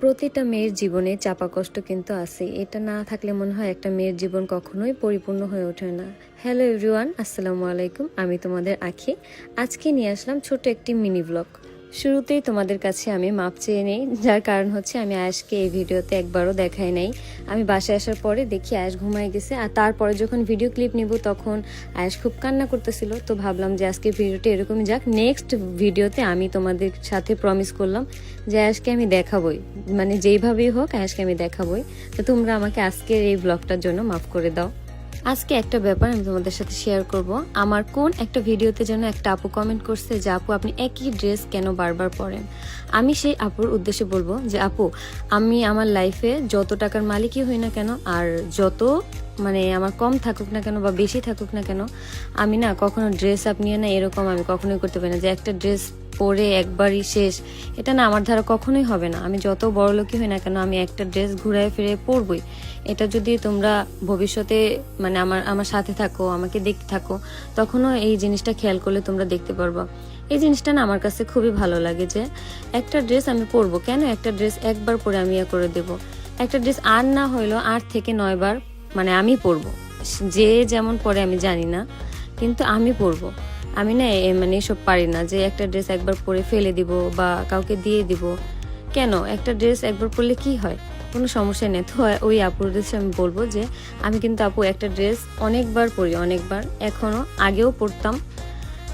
প্রতিটা মেয়ের জীবনে চাপা কষ্ট কিন্তু আছে। এটা না থাকলে মনে হয় একটা মেয়ের জীবন কখনোই পরিপূর্ণ হয়ে ওঠে না। হ্যালো এভরিওয়ান, আসসালামু আলাইকুম। আমি তোমাদের আখি। আজকে নিয়ে আসলাম ছোট একটি মিনি ব্লগ। শুরুতেই তোমাদের কাছে আমি মাপ চেয়ে নেই। যার কারণ হচ্ছে আমি আজকে এই ভিডিওতে একবারও দেখাই নাই। আমি বাসায় আসার পরে দেখি আয়াস ঘুমায় গেছে, আর তারপরে যখন ভিডিও ক্লিপ নিব তখন আয়াস খুব কান্না করতেছিল। তো ভাবলাম যে আজকে ভিডিওটা এরকমই যাক। নেক্সট ভিডিওতে আমি তোমাদের সাথে প্রমিস করলাম যে আয়াসকে আমি দেখাবই। মানে যেইভাবেই হোক আয়াসকে আমি দেখাবই। তো তোমরা আমাকে আজকের এই ব্লগটার জন্য মাফ করে দাও। আজকে একটা ব্যাপার আমি তোমাদের সাথে শেয়ার করব। আমার কোন একটা ভিডিওতে যেন একটা আপু কমেন্ট করছে যে, আপু, আপনি একই ড্রেস কেন বারবার পরেন? আমি সেই আপুর উদ্দেশ্যে বলব যে, আপু, আমি আমার লাইফে যত টাকার মালিকই হই না কেন, আর যত মানে আমার কম থাকুক না কেন বা বেশি থাকুক না কেন, আমি না কখনো ড্রেস আপ নিয়ে না এরকম আমি কখনোই করতে পারি না। যে একটা ড্রেস পরে একবারই শেষ। এটা না আমার দ্বারা কখনোই হবে না। আমি যত বড় লোকই হই না কেন, আমি একটা ড্রেস ঘুরায় ফিরে পরবই। এটা যদি তোমরা ভবিষ্যতে মানে আমার আমার সাথে থাকো, আমাকে দেখতে থাকো, তখনও এই জিনিসটা খেয়াল করলে তোমরা দেখতে পারবা। এই জিনিসটা না আমার কাছে খুবই ভালো লাগে যে, একটা ড্রেস আমি পরবো। কেন একটা ড্রেস একবার পরে আমি ইয়ে করে দেব? একটা ড্রেস আর না হইল আট থেকে নয়বার মানে আমি পরবো। যে যেমন পরে আমি জানি না, কিন্তু আমি পরবো। আমি না মানে এসব পারি না যে একটা ড্রেস একবার পরে ফেলে দিব বা কাউকে দিয়ে দিব। কেন? একটা ড্রেস একবার পরলে কি হয়? কোনো সমস্যা নেই। তো ওই আপুর উদ্দেশ্যে আমি বলব যে, আমি কিন্তু আপু একটা ড্রেস অনেকবার পরি, অনেকবার। এখনও আগেও পরতাম।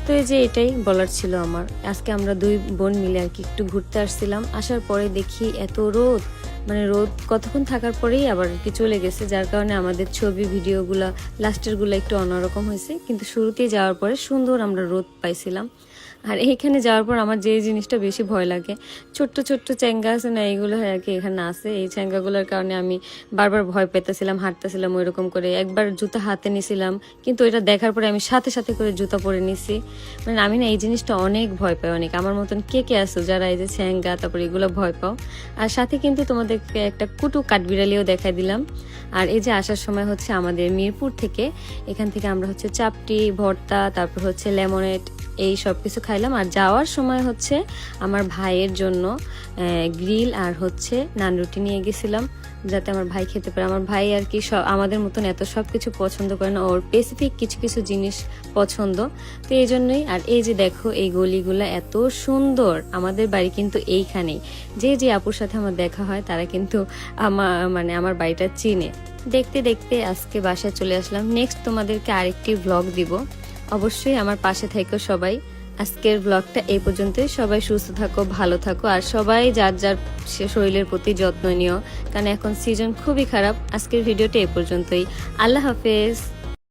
তো এই যে এটাই বলার ছিল আমার। আজকে আমরা দুই বোন মিলে আর কি একটু ঘুরতে আসছিলাম। আসার পরে দেখি এত রোদ। মানে রোদ কতক্ষণ থাকার পরেই আবার কি চলে গেছে, যার কারণে আমাদের ছবি, ভিডিওগুলা, লাস্টেরগুলো একটু অন্যরকম হয়েছে। কিন্তু শুরুতেই যাওয়ার পরে সুন্দর আমরা রোদ পাইছিলাম। আর এইখানে যাওয়ার পর আমার যে জিনিসটা বেশি ভয় লাগে, ছোট্ট ছোট্ট চ্যাঙ্গা আছে না এইগুলো আর কি এখানে আছে। এই চ্যাঙ্গাগুলোর কারণে আমি বারবার ভয় পেতেছিলাম, হাঁটতেছিলাম ওইরকম করে। একবার জুতা হাতে নিছিলাম, কিন্তু এটা দেখার পরে আমি সাথে সাথে করে জুতা পরে নিছি। মানে আমি না এই জিনিসটা অনেক ভয় পাই, অনেক। আমার মতন কে কে আছো যারা এই যে চ্যাঙ্গা, তারপরে এগুলো ভয় পাও? আর সাথে কিন্তু তোমাদেরকে একটা কুটু কাঠবিড়ালিও দেখাই দিলাম। আর এই যে আসার সময় হচ্ছে আমাদের মিরপুর থেকে, এখান থেকে আমরা হচ্ছে চাপটি, ভর্তা, তারপর হচ্ছে লেমনেট এই সব কিছু খাইলাম। আর যাওয়ার সময় হচ্ছে আমার ভাইয়ের জন্য গ্রিল আর হচ্ছে নান রুটি নিয়ে গেছিলাম, যাতে আমার ভাই খেতে পারে। আমার ভাই আর কি সব আমাদের মতন এত সব কিছু পছন্দ করে না, ওর স্পেসিফিক কিছু কিছু জিনিস পছন্দ। তো এই জন্যই, আর এই যে দেখো, এই গলিগুলো এত সুন্দর, আমাদের বাড়ি কিন্তু এইখানেই। যে যে আপুর সাথে আমার দেখা হয়, তারা কিন্তু আমার মানে আমার বাড়িটা চিনে। দেখতে দেখতে আজকে বাসায় চলে আসলাম। নেক্সট তোমাদেরকে আরেকটি ব্লগ দিব। অবশ্যই আমার পাশে থেকো সবাই। আজকের ব্লগটা এই পর্যন্তই। সবাই সুস্থ থাকো, ভালো থাকো, আর সবাই যার যার শরীরের প্রতি যত্ন নিও। কারণ এখন সিজন খুবই খারাপ। আজকের ভিডিওটা এই পর্যন্তই। আল্লাহ হাফেজ।